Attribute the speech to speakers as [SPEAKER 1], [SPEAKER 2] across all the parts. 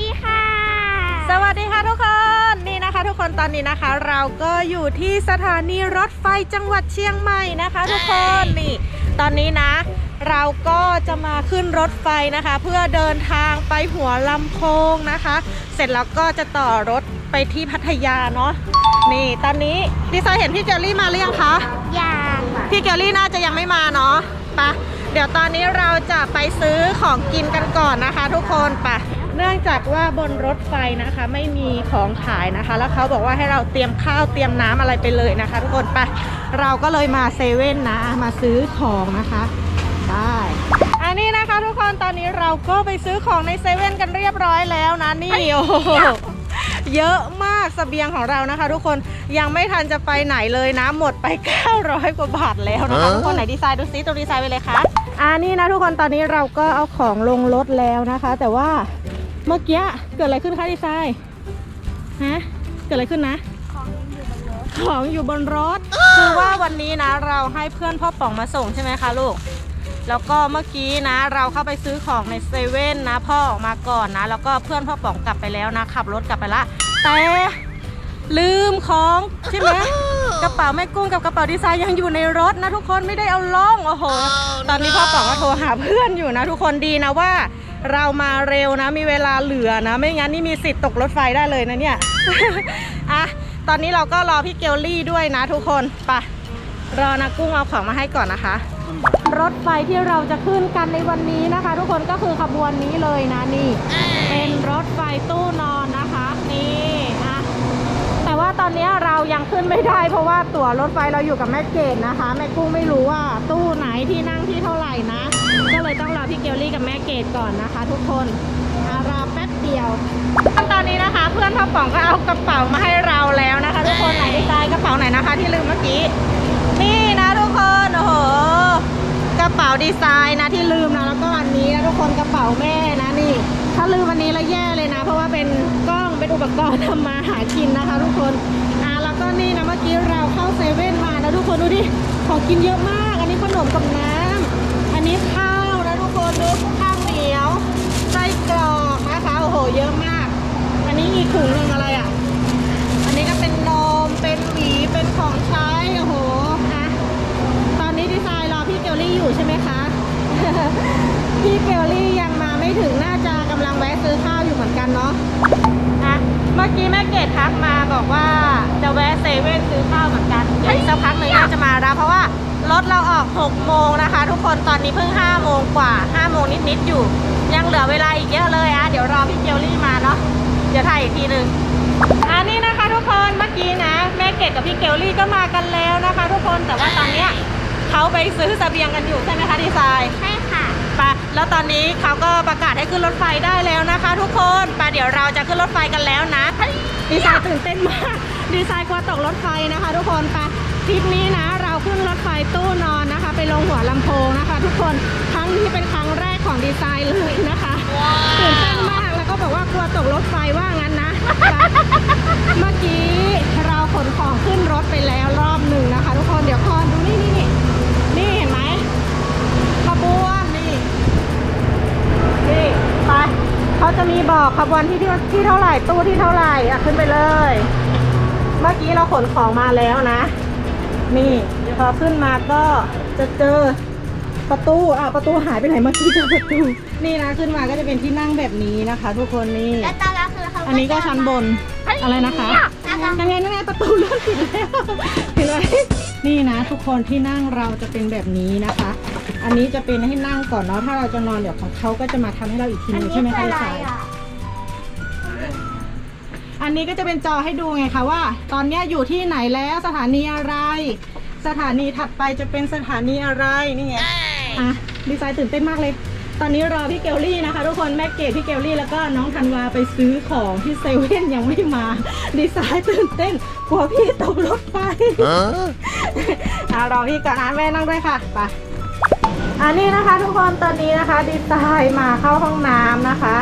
[SPEAKER 1] ดีค่ะ
[SPEAKER 2] สวัสดีค่ะทุกคนนี่นะคะ ทุกคนตอนนี้นะคะ เราก็อยู่ที่สถานีรถไฟจังหวัดเชียงใหม่นะคะ ทุกคนนี่ ตอนนี้นะ เราก็จะมาขึ้นรถไฟนะคะ เพื่อเดินทางไปหัวลำโพงนะคะ เสร็จแล้วก็จะต่อรถไปที่พัทยาเนาะนี่ ตอนนี้ดีไซน์เห็นพี่เจลลี่มาหรือยังคะ
[SPEAKER 1] ยางค่ะ
[SPEAKER 2] พี่เกลลี่น่าจะยังไม่มาเนาะไปะเดี๋ยวตอนนี้เราจะไปซื้อของกินกันก่อนนะคะ ทุกคนไปะ เนื่องจากว่าบนรถไฟนะคะไม่มีของขายนะคะ แล้วเขาบอกว่าให้เราเตรียมข้าวเตรียมน้ำอะไรไปเลยนะคะ ทุกคนไปะเราก็เลยมาเซเว่นนะมาซื้อของนะคะได้อันนี้นะคะทุกคนตอนนี้เราก็ไปซื้อของในเซเว่นกันเรียบร้อยแล้วนะนี่โอ้โหเยอะมากเสบียงของเรานะคะ ทุกคนยังไม่ทันจะไปไหนเลยนะหมดไป 900 กว่าบาทแล้วนะคะทุกคนไหนดีไซน์ดูซิตัวดีไซน์ไปเลยคะอ่านี่นะทุกคนตอนนี้เราก็เอาของลงรถแล้วนะคะ แต่ว่า เมื่อกี้เกิดอะไรขึ้นคะดีไซน์ฮะเกิดอะไรขึ้นนะ ของอยู่บนรถคือว่าวันนี้นะ เราให้เพื่อนพ่อป๋องมาส่งใช่ไหมคะลูก แล้วก็เมื่อกี้นะ เราเข้าไปซื้อของในเซเว่นนะ พ่อออกมาก่อนนะ แล้วก็เพื่อนพ่อป๋องกลับไปแล้วนะขับรถกลับไปละแต่ ลืมของใช่ไหมกระเป๋าแม่กุ้งกับกระเป๋าดีไซน์ยังอยู่ในรถนะทุกคนไม่ได้เอาล่องโอ้โห ตอนนี้พ่อป๋องก็โทรหาเพื่อนอยู่นะ ทุกคนดีนะว่า เรามาเร็วนะมีเวลาเหลือนะ ไม่งั้นนี่มีสิทธิ์ตกรถไฟได้เลยนะเนี่ยอะตอนนี้เราก็รอพี่เกลลี่ด้วยนะ ทุกคนไปรอนะกุ้งเอาของมาให้ก่อนนะคะ รถไฟที่เราจะขึ้นกันในวันนี้นะคะ ทุกคนก็คือขบวนนี้เลยนะนี่ เป็นรถไฟตู้นอนนะคะนี่นะแต่ ว่าตอนนี้เรายังขึ้นไม่ได้ เพราะว่าตั๋วรถไฟเราอยู่กับแม่เกดนะคะ แม่กุ้งไม่รู้ว่าตู้ไหนที่นั่งที่เท่าไหร่นะ ก็เลยต้องรอพี่เกลลี่กับแม่เกดก่อนนะคะ ทุกคนรอแป๊บเดียวตอนนี้นะคะ เพื่อนพ่อป๋องก็เอากระเป๋ามาให้เราแล้วนะคะ ทุกคนไหนดีไซน์กระเป๋าไหนนะคะ ที่ลืมเมื่อกี้นี่นะทุกคนโอ้โหกระเป๋าดีไซน์นะที่ลืมนะแล้วก็อันนี้นะทุกคนกระเป๋าแม่นะนี่ ถ้าลืมอันนี้แล้วแย่เลยนะ เพราะว่าเป็น เป็นอุปกรณ์ทำมาหากินนะคะ ทุกคนอ่าแล้วก็นี่นะเมื่อกี้เราเข้าเซเว่นมานะทุกคนดูดิของกินเยอะมาก อันนี้ขนมกับน้ำอันนี้ข้าวนะทุกคนดูข้าวเหนียวไส้กรอกนะคะโอ้โหเยอะมาก อันนี้อีกถุงหนึ่งอะไรอะอันนี้ก็เป็นนมเป็นหวีเป็นของใช้โอ้โหอะตอนนี้ดีไซน์รอพี่เกลลี่อยู่ใช่ไหมคะพี่เกลลี่ยังมาไม่ถึงน่าจะกำลังแวะซื้อข้าวอยู่เหมือนกันเนาะ เมื่อกี้แม่เกดทักมาบอกว่าจะแวะเซเว่นซื้อข้าวเหมือนกันเดี๋ยวอีกสักพักหนึ่งน่าจะมารับเพราะว่ารถเราออก 6 โมงนะคะ ทุกคนตอนนี้เพิ่ง 5 โมงกว่า 5 โมงนิดๆอยู่ ยังเหลือเวลาอีกเยอะเลยอะเดี๋ยวรอพี่เกลลี่มาเนาะเดี๋ยวถ่ายอีกทีหนึ่งอันนี้นะคะทุกคนเมื่อกี้นะ แม่เกดกับพี่เกลลี่ก็มากันแล้วนะคะ ทุกคนแต่ว่าตอนเนี้ยเขาไปซื้อเสบียงกันอยู่ใช่ไหมคะดีไซน์
[SPEAKER 1] ใช่ค่ะ
[SPEAKER 2] ไปะแล้วตอนนี้เขาก็ประกาศให้ขึ้นรถไฟได้แล้วนะคะ ทุกคนไปเดี๋ยวเราจะขึ้นรถไฟกันแล้วนะดีไซน์ตื่นเต้นมากดีไซน์กลัวตกรถไฟนะคะ ทุกคนไปทริปนี้นะ เราขึ้นรถไฟตู้นอนนะคะ ไปลงหัวลำโพงนะคะ ทุกคนครั้งนี้เป็นครั้งแรกของดีไซน์เลยนะคะตื่นเต้นมากแล้วก็บอกว่ากลัวตกรถไฟว่างั้นนะ เมื่อกี้เราขนของขึ้นรถไปแล้วรอบ นี่ไปเขาจะมีบอกขบวนที่ที่ที่เท่าไหร่ตู้ที่เท่าไหร่อะขึ้นไปเลย เมื่อกี้เราขนของมาแล้วนะ นี่พอขึ้นมาก็จะเจอประตูอะประตูหายไปไหนเมื่อกี้เจอประตูนี่นะขึ้นมาก็จะเป็นที่นั่งแบบนี้นะคะ ทุกคนนี่
[SPEAKER 1] และตอนแรกคือเขา
[SPEAKER 2] อันนี้ก็ชั้นบนอะไรนะคะยังไงยังไงประตูเลื่อนปิดแล้วเห็นไหมนี่นะ ทุกคนที่นั่งเราจะเป็นแบบนี้นะคะ อันนี้จะเป็นให้นั่งก่อนเนาะถ้าเราจะนอนเดี๋ยวของเขาก็จะมาทำให้เราอีกที
[SPEAKER 1] อัน
[SPEAKER 2] นึง
[SPEAKER 1] นี้
[SPEAKER 2] ใช่ไหม
[SPEAKER 1] คือ
[SPEAKER 2] คะ
[SPEAKER 1] อะไร
[SPEAKER 2] สาย
[SPEAKER 1] อะ
[SPEAKER 2] อันนี้ก็จะเป็นจอให้ดูไงคะว่า ตอนเนี้ยอยู่ที่ไหนแล้วสถานีอะไร สถานีถัดไปจะเป็นสถานีอะไรนี่ไงอะดีไซน์ตื่นเต้นมากเลย ตอนนี้รอพี่เกลลี่นะคะ ทุกคนแม่เกดพี่เกลลี่แล้วก็น้องธันวาไปซื้อของที่เซเว่นยังไม่มา ดีไซน์ตื่นเต้นกลัวพี่ตกรถไฟอะรอพี่ก่อนนะแม่นั่งด้วยค่ะไป อันนี้นะคะทุกคนตอนนี้นะคะ ดีไซน์มาเข้าห้องน้ำนะคะ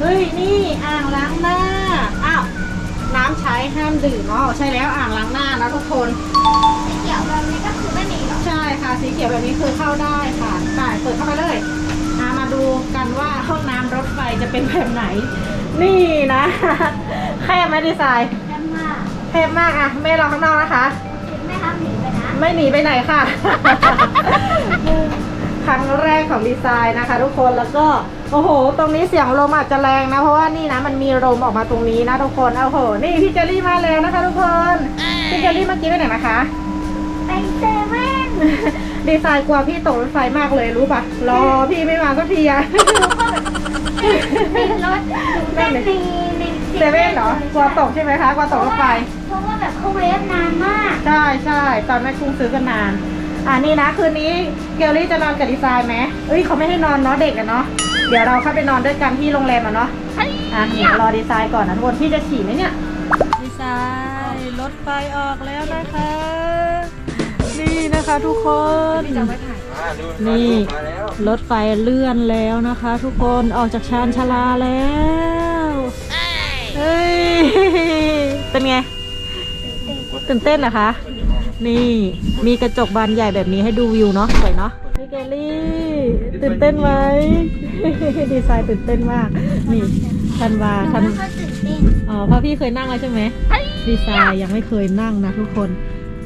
[SPEAKER 2] เฮ้ยนี่อ่างล้างหน้า อ้าวน้ำใช้ห้ามดื่มอ๋อใช่แล้วอ่างล้างหน้านะทุกคน
[SPEAKER 1] สีเขียวแบบนี้ก็คือไม่มีหรอก
[SPEAKER 2] ใช่ค่ะสีเขียวแบบนี้คือเข้าได้ค่ะไปเปิดเข้าไปเลยอะมาดูกันว่าห้องน้ำรถไฟจะเป็นแบบไหน นี่นะ แคบไหมดีไซน์
[SPEAKER 1] แค่มาก
[SPEAKER 2] แคบมากอะแม่รอข้างนอกนะคะ
[SPEAKER 1] คุณแม่ทำหนีไปนะ
[SPEAKER 2] ไม่หนีไปไหนค่ะ ครั้งแรกของดีไซน์นะคะ ทุกคนแล้วก็โอ้โห ตรงนี้เสียงลมอาจจะแรงนะ เพราะว่านี่นะมันมีลมออกมาตรงนี้นะทุกคนโอ้โห นี่พี่เจอรี่มาแล้วนะคะ ทุกคนพี่เจอรี่เมื่อกี้ไปไหนนะคะ
[SPEAKER 1] ไปเซเว่น
[SPEAKER 2] ดีไซน์กลัวพี่ตกรถไฟมากเลยรู้ปะรอพี่ไม่มาสักทีอะ
[SPEAKER 1] ติดรถเต้นในใน
[SPEAKER 2] เซเว่นเหรอกลัวตกใช่ไหมคะกลัวตกรถไฟ
[SPEAKER 1] เพราะว่าแบบเขาเวฟนานมาก
[SPEAKER 2] ใช่ใช่ตอนแม่กุ้งซื้อกันนาน อ่านี่นะคืนนี้เกลลี่จะนอนกับดีไซน์ไหมเอ้ยเขาไม่ให้นอนเนาะเด็กอะเนาะเดี๋ยวเราเข้าไปนอนด้วยกันที่โรงแรมอะเนาะอะเดี๋ยวรอดีไซน์ก่อนนะทุกคนพี่จะฉี่ไหมเนี่ยดีไซน์รถไฟออกแล้วนะคะ นี่นะคะทุกคนนี่รถไฟเลื่อนแล้วนะคะ ทุกคนออกจากชานชาลาแล้วเฮ้ยเป็นไงตื่นเต้นเหรอคะ นี่มีกระจกบานใหญ่แบบนี้ให้ดูวิวเนาะสวยเนาะพี่เกลลี่ตื่นเต้นไหม ดีไซน์ตื่นเต้นมาก นี่ทันวาทัน
[SPEAKER 1] อ๋
[SPEAKER 2] อพราะพี่เคยนั่งแล้วใช่ไหมดีไซน์ยังไม่เคยนั่งนะทุกคน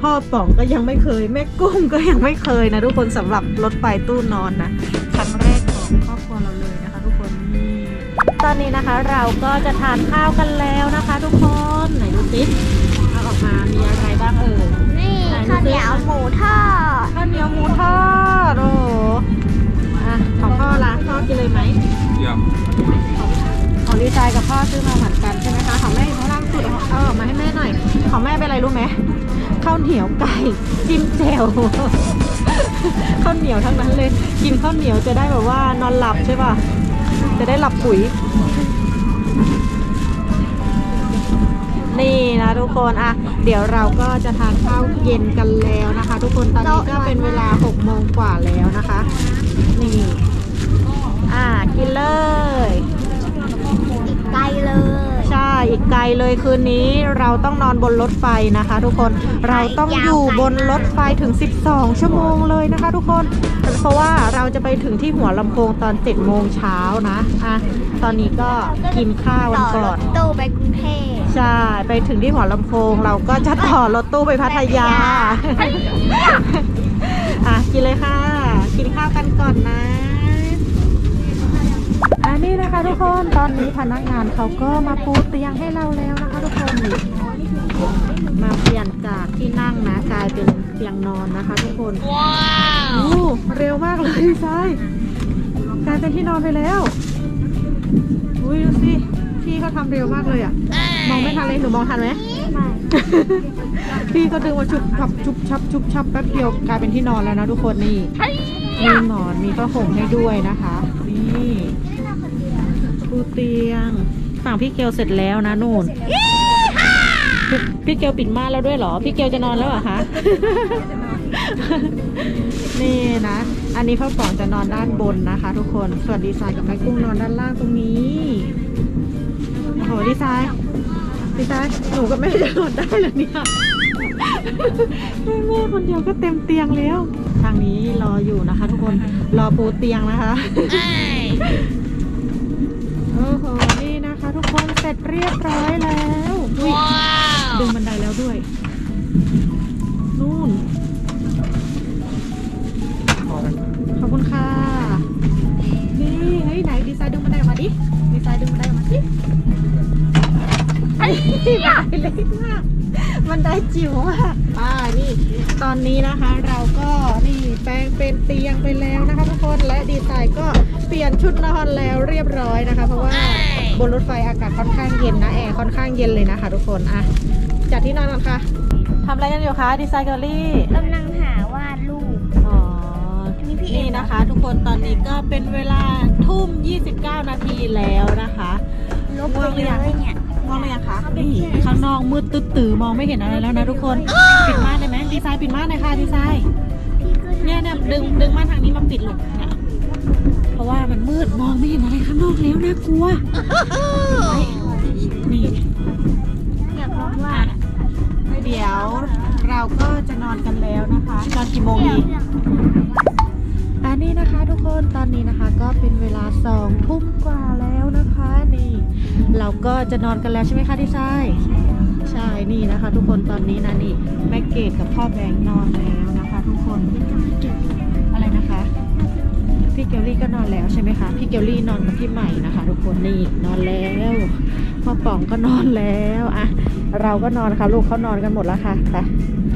[SPEAKER 2] พ่อป๋องก็ยังไม่เคย แม่กุ้งก็ยังไม่เคยนะทุกคนสำหรับรถไฟตู้นอนนะครั้งแรกของครอบครัวเราเลยนะคะ ทุกคนนี่ตอนนี้นะคะเราก็จะทานข้าวกันแล้วนะคะ ทุกคนไหนดูสิเอาออกมามีอะไรบ้างเอ่ยา
[SPEAKER 1] วเหนียวหมูทอด
[SPEAKER 2] ข้าวเหนียวหมูทอดโอ้โหอะของพ่อละพ่อกินเลยไหม
[SPEAKER 3] Yeah.
[SPEAKER 2] ของดีไซน์กับพ่อซื้อมาเหมือนกันใช่ไหมคะของแม่อยู่ข้างล่างสุดเอาเอาออกมาให้แม่หน่อย ของแม่เป็นอะไรรู้ไหมข้าวเหนียวไก่จิ้มแจ่วข้าวเหนียวทั้งนั้นเลย กินข้าวเหนียวจะได้แบบว่านอนหลับใช่ป่ะจะได้หลับปุ๋ย นี่นะทุกคนอะเดี๋ยวเราก็จะทานข้าวเย็นกันแล้วนะคะ ทุกคนตอนนี้ก็เป็นเวลา6โมงกว่าแล้วนะคะ นี่ อ่ากินเลย
[SPEAKER 1] ไกลเลย
[SPEAKER 2] เลยคืนนี้เราต้องนอนบนรถไฟนะคะ ทุกคนเราต้องอยู่บนรถไฟถึง 12 ชั่วโมงเลยนะคะ ทุกคน เพราะว่าเราจะไปถึงที่หัวลำโพงตอน7โมงเช้านะอะตอนนี้ก็กินข้าวกัน
[SPEAKER 1] ต่อร
[SPEAKER 2] ก่อน
[SPEAKER 1] ถตู้ไปกรุงเทพ
[SPEAKER 2] ใช่ไปถึงที่หัวลำโพง เราก็จะต่อรถตู้ไปพัทยาอะกินเลยค่ะ กินข้าวกันก่อนนะอั นนี้นะคะทุกคนตอนนี้พนักงานเขาก็มาปูเตียงให้เราแล้วนะคะทุกคนนี่มาเปลี่ยนจากที่นั่งนะกลายเป็นเตียงนอนนะคะ ทุกคนว้าวเร็วมากเลยดีไซน์กลายเป็นที่นอนไปแล้วอุ้ยดูสิพี่เขาทำเร็วมากเลยอะมองไม่ทันเลยหนูมองทันไหม
[SPEAKER 1] ไม่
[SPEAKER 2] พี่ก็ดึงมาชุบชับชุบชับชุบชับแป๊บเดียวกลายเป็นที่นอนแล้วนะทุกคนนี่มีหมอนมีผ้าห่มให้ด้วยนะคะ นีู่เตียง ฝั่งพี่เกลเสร็จแล้วนะนู่นพี่เกลปิดม่านแล้วด้วยเหรอ พี่เกลจะนอนแล้วเหรอคะ นี่นะ อันนี้พ่อป๋องจะนอนด้านบนนะคะ ทุกคน ส่วนดีไซน์กับแม่กุ้งนอนด้านล่างตรงนี้โอ้โหดีไซน์ดีไซน์หนูกับแม่จะนอนได้เหรอเนี่ยแม่คนเดียวก็เต็มเตียงแล้ว ทางนี้รออยู่นะคะ ทุกคน รอปูเตียงนะคะ โอ้โหนี่นะคะ ทุกคนเสร็จเรียบร้อยแล้วอุ๊ยดึงบันไดแล้วด้วย นู่น ขอบคุณค่ะ นี่ เฮ้ย ไหนดีไซน์ดึงบันไดออกมาดิ ดีไซน์ดึงบันไดออกมาสิไอ้บันไดเล็กมาก บันไดจิ๋วมากอ่านี่ตอนนี้นะคะเราก็นี่แปลงเป็นเตียงไปแล้วนะคะทุกคนและดีไซน์ก็เปลี่ยนชุดนอนแล้วเรียบร้อยนะคะ เพราะว่าบนรถไฟอากาศค่อนข้างเย็นนะแอร์ค่อนข้างเย็นเลยนะคะ ทุกคนอะจัดที่นอนกันค่ะทำอะไรกันอยู่คะดีไซน์เกอรี่
[SPEAKER 1] กำลังหาวาดรูป
[SPEAKER 2] อ๋อ
[SPEAKER 1] มีพี่เอ็
[SPEAKER 2] นี่
[SPEAKER 1] ม
[SPEAKER 2] นะคะ ทุกคนตอนนี้ก็เป็นเวลาทุ่ม 29 นาทีแล้วนะคะ
[SPEAKER 1] ลบไปเลยเนี่ย
[SPEAKER 2] มองเลยยังคะนี่ข้างนอกมืดตึ๊ดตือมองไม่เห็นอะไรแล้วนะทุกคน ปิดม่านได้ไหมดีไซน์ปิดม่านหน่อยค่ะดีไซน์เนี่ยเนี่ยดึงดึงม่านทางนี้มาปิดลูกเนี่ยเพราะว่ามันมืดมองไม่เห็นอะไรข้างนอกแล้วน่ากลัวไว้นี่
[SPEAKER 1] อยากลองวาดอะ
[SPEAKER 2] เดี๋ยวเราก็จะนอนกันแล้วนะคะ นอนกี่โมงดี นนี้นะคะทุกคนตอนนี้นะคะก็เป็นเวลาสองทุ่มกว่าแล้วนะคะนี่เราก็จะนอนกันแล้วใช่ไหมคะที่ทรายใช่นี่นะคะ ทุกคนตอนนี้นะนี่แม่เกดกับพ่อแบงค์นอนแล้วนะคะ ทุกคนอะไรนะคะ พี่เกลลี่ก็นอนแล้วใช่ไหมคะพี่เกลลี่นอนกับพี่ใหม่นะคะ ทุกคนนี่นอนแล้วพ่อป๋องก็นอนแล้วอะเราก็นอนค่ะ ลูกเขานอนกันหมดแล้วค่ะไป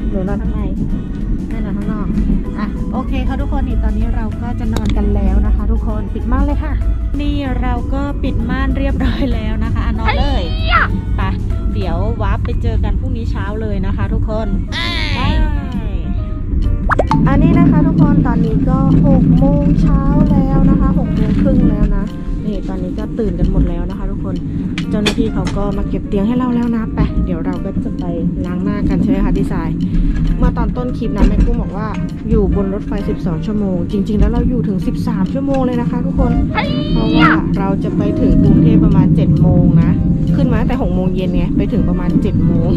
[SPEAKER 2] หนูนอนข้างในแม่นอนข้างนอกอะโอเคค่ะทุกคนนี่ตอนนี้เราก็จะนอนกันแล้วนะคะ ทุกคนปิดม่านเลยค่ะ นี่เราก็ปิดม่านเรียบร้อยแล้วนะคะอะนอนเลยไปเดี๋ยววาร์ปไปเจอกันพรุ่งนี้เช้าเลยนะคะ ทุกคนบายอันนี้นะคะทุกคนตอนนี้ก็6โมงเช้าแล้วนะคะ6โมงครึ่งแล้วนะ นี่ตอนนี้ก็ตื่นกันหมดแล้วนะคะ ทุกคน เจ้าหน้าที่เขาก็มาเก็บเตียงให้เราแล้วนะไปเดี๋ยวเราก็จะไปล้างหน้ากันใช่ไหมคะดีไซน์เมื่อตอนต้นคลิปนะแม่กุ้งบอกว่าอยู่บนรถไฟ 12 ชั่วโมง จริง ๆ แล้วเราอยู่ถึง 13 ชั่วโมงเลยนะคะ ทุกคน เพราะว่าเราจะไปถึงกรุงเทพประมาณ 7 โมงนะ ขึ้นมาตั้งแต่ 6 โมงเย็นไงไปถึงประมาณ 7 โมง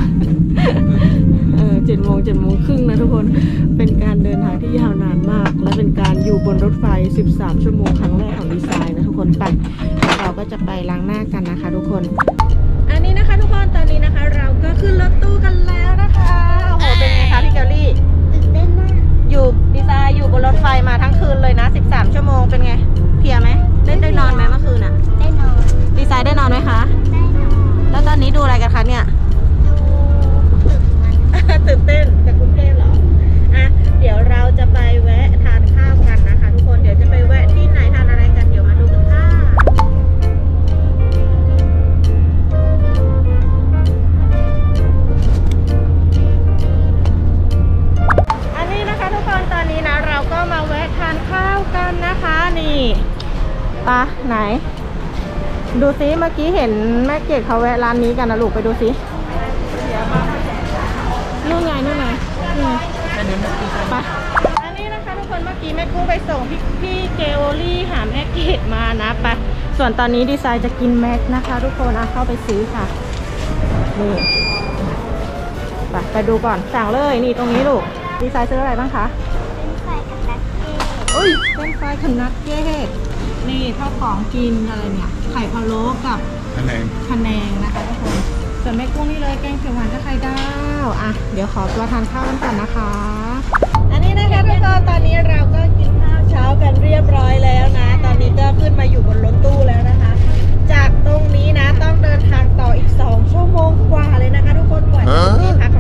[SPEAKER 2] เออ7โมง7โมงครึ่งนะทุกคนเป็นการเดินทางที่ยาวนานมาก และเป็นการอยู่บนรถไฟ 13 ชั่วโมงครั้งแรกของดีไซน์นะทุกคนไปเราก็จะไปล้างหน้ากันนะคะ ทุกคน อันนี้นะคะ ทุกคนตอนนี้นะคะ เราก็ขึ้นรถตู้กันแล้วนะคะโอ้โหเป็นไงคะพี่เกลลี่
[SPEAKER 1] ตื่นเต้นมาก
[SPEAKER 2] อยู่ดีไซน์อยู่บนรถไฟมาทั้งคืนเลยนะ 13 ชั่วโมงเป็นไงเพลียไหมได้ได้นอนไหมเมื่อคืนอะ
[SPEAKER 1] ได้นอน
[SPEAKER 2] ดีไซน์ได้นอนไหมคะ
[SPEAKER 1] ได้นอน
[SPEAKER 2] แล้วตอนนี้ดูอะไรกันคะ
[SPEAKER 1] ดู
[SPEAKER 2] ซิเมื่อกี้เห็นแม่เกดเขาแวะร้านนี้กันนะลูกไปดูซินู่นไงนู่นไงอืมไปอันนี้นะคะทุกคนเมื่อกี้แม่กุ้งไปส่งพี่พี่เกลลี่หาแม่เกดมานะไปส่วนตอนนี้ดีไซน์จะกินแม็กนะคะ ทุกคนอะเข้าไปซื้อค่ะนี่ไปไปดูก่อนสั่งเลยนี่ตรงนี้ลูกดีไซน์ซื้ออะไรบ้างคะ
[SPEAKER 1] เป็นไฟกับนักเก็ต
[SPEAKER 2] อุ้ยเป็นไฟขนัดเก้ นี่ข้าวของกินอะไรเนี่ย ไข่พะโล้กับ
[SPEAKER 3] คะแนน
[SPEAKER 2] พะแนงนะคะทุกคนส่วนแม่กุ้งนี่เลยแกงเขียวหวานกับไข่ดาวอะเดี๋ยวขอตัวทานข้าวกันก่อนนะคะ อันนี้นะคะทุกคนตอนนี้เราก็กินข้าวเช้ากันเรียบร้อยแล้วนะ ตอนนี้ก็ขึ้นมาอยู่บนรถตู้แล้วนะคะ จากตรงนี้นะต้องเดินทางต่ออีก 2 ชั่วโมงกว่าเลยนะคะ ทุกคนกว่าจะถึงที่พัก